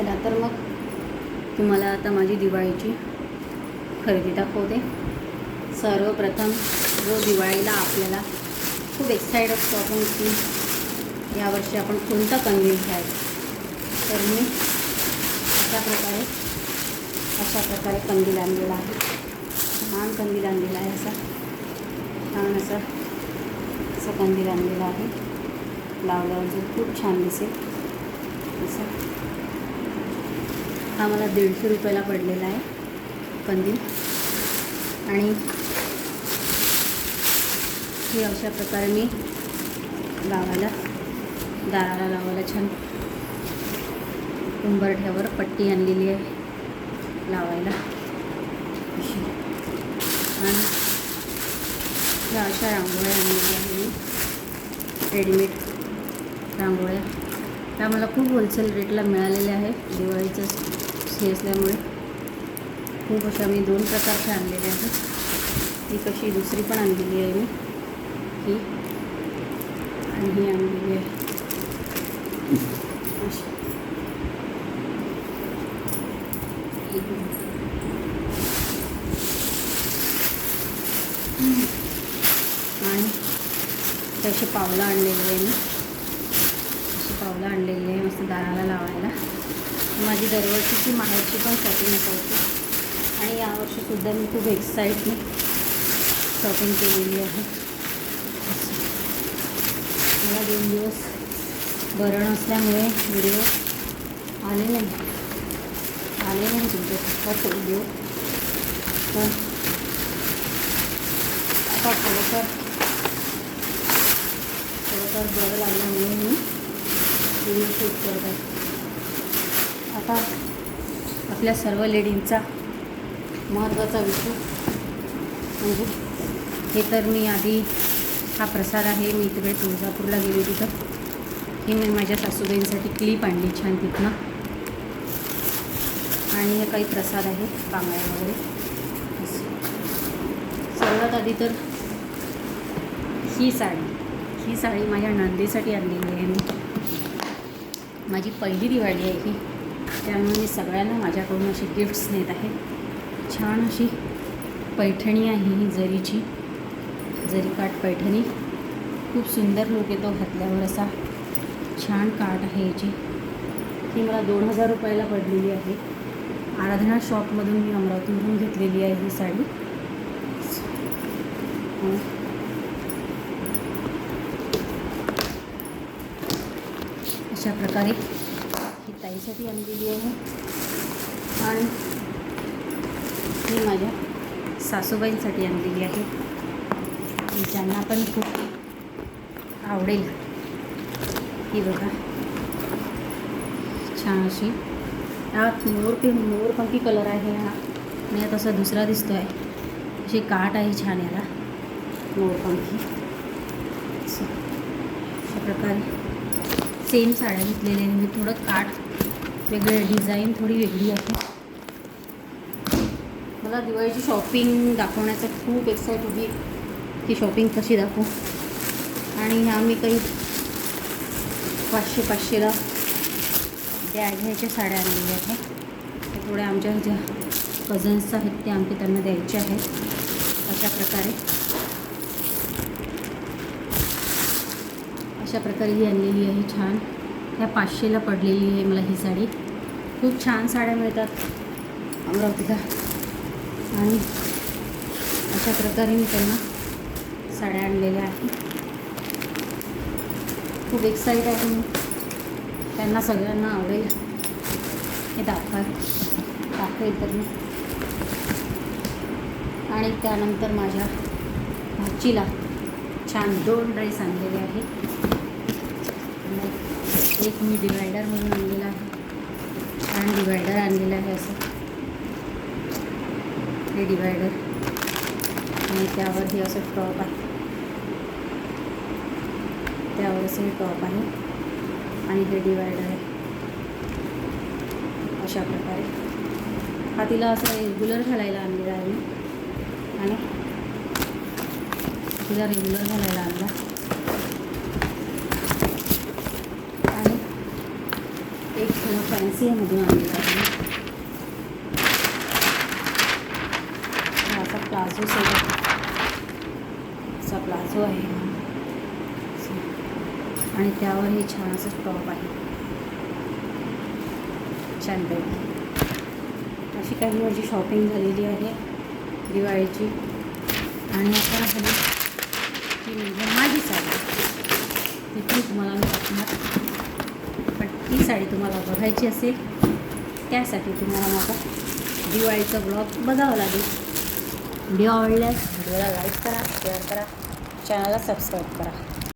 चला तर मग तुम्हाला आता माझी दिवाळीची खरेदी दाखवते. सर्वप्रथम जो दिवाळीला आपल्याला खूप एक्साईट असतो आपण की यावर्षी आपण कोणता कंदील घ्यायचा. तर मी अशा प्रकारे अशा प्रकारे कंदील आणलेला आहे. छान कंदील आणलेला आहे असा. छान असा असं कंदील आणलेला आहे. लावल्यावर खूप छान दिसेल. असं. हा मला दीडशे रुपयाला पडलेला आहे. कंदील. आणि हे अशा प्रकारे मी लावायला दाराला लावायला छान उंबरठ्यावर पट्टी आणलेली आहे लावायला. अशी आणि ह्या अशा रांगोळ्या आणलेल्या आहे मी. रेडीमेड रांगोळ्या. त्या मला खूप होलसेल रेटला मिळालेल्या आहे दिवाळीचं हे असल्यामुळे खूप अशा मी दोन प्रकारच्या आणलेल्या आहेत. एक कशी दुसरी पण आणलेली आहे मी. ही आणि ही आणलेली आहे. अशी. आणि तशी पावलं आणलेली आहे मी. अशी पावलं आणलेली आहे मस्त दाराला लावायला. माझी दरवर्षीची माहेरची पण शॉपिंग असायची. आणि यावर्षीसुद्धा मी खूप एक्साईटने शॉपिंग केलेली आहे. मला दोन दिवस बरं नसल्यामुळे व्हिडिओ आले नाही. आले नाही तुमच्यासोबत व्हिडिओ हो. तर आता थोडंफार थोडंफार बरं लागल्यामुळे मी व्हिडिओ शूट करत आहे. आता आपल्या सर्व लेडींचा महत्त्वाचा विषय. म्हणजे हे तर मी आधी हा प्रसार आहे मी तिकडे तुळजापूरला गेले तिथं हे मी माझ्या सासूबाईंसाठी क्लिप आणली छान तिथनं. आणि हे काही प्रसाद आहे बांगड्या वगैरे. सर्वात आधी तर ही साडी. ही साडी माझ्या नंदीसाठी आणलेली आहे मी. माझी पहिली दिवाळी आहे ही. त्यामुळे मी सगळ्यांना माझ्याकडून अशी गिफ्ट्स नेत आहे. छान अशी पैठणी आहे ही जरीची जरीकाठ पैठणी. खूप सुंदर लोक येतो घातल्यावर असा. छान काठ आहे याची. ही मला दोन हजार रुपयाला पडलेली आहे. आराधना शॉपमधून मी अमरावतीमधून घेतलेली आहे ही साडी. अशा प्रकारे ताईसाठी आणलेली आहे. आणि मी माझ्या सासूबाईंसाठी आणलेली आहे. ज्यांना पण खूप आवडेल ही बघा. छान अशी. हा मोर ते मोरपंखी कलर आहे हा. आणि यात असा दुसरा दिसतो आहे अशी काठ आहे छान याला. मोरपंखी अशा प्रकारे सेम साड्या घेतलेल्या मी थोडं काठ वेगळे डिझाईन थोडी वेगळी आहे. मला दिवाळीची शॉपिंग दाखवण्याचं खूप एक्साईट होती. की शॉपिंग कशी दाखवू? आणि ह्या मी काही पाचशे पाचशेला त्या घ्यायच्या साड्या आणलेल्या आहेत. त्या थोड्या आमच्या ज्या कझन्स आहेत ते आमचे त्यांना द्यायचे आहेत. अशा प्रकारे. अशा प्रकारे ही आणलेली आहे छान. ह्या पाचशेला पडलेली आहे मला ही साडी. खूप छान साड्या मिळतात. अमरावतीला आणि अशा प्रकारे मी त्यांना साड्या आणलेल्या आहेत. खूप एक्साईट आहे मी. त्यांना सगळ्यांना आवडेल. हे दाखवा. दाखवेल तर मी. आणि त्यानंतर माझ्या भाचीला छान दोन ड्रेस आणलेले आहेत. एक मी डिवायडर म्हणून आणलेला आहे. छान डिवायडर आणलेलं आहे असं. हे डिवायडर आणि त्यावर हे असं टॉप आहे. त्यावर असं हे टॉप आहे. आणि हे डिवायडर आहे. अशा प्रकारे. हा तिला असं रेग्युलर घालायला आणलेला आहे मी. आणि तिला रेग्युलर घालायला आणला. फॅन्सीमधून आणलेला आहे असा प्लाझो सेट असा प्लाझो आहे. आणि त्यावर हे छान असं टॉप आहे. छानपैकी अशी काही माझी शॉपिंग झालेली आहे. दिवाळीची. आणि आता झाली ती म्हणजे माझी साडी. ती तुम्हाला मी दाखवणार ही ती साडी तुम्हाला बघायची असेल त्यासाठी तुम्हाला माझा दिवाळीचा ब्लॉग बघावा लागेल. व्हिडिओ आवडल्यास व्हिडिओला लाईक करा शेअर करा चॅनलला सबस्क्राईब करा.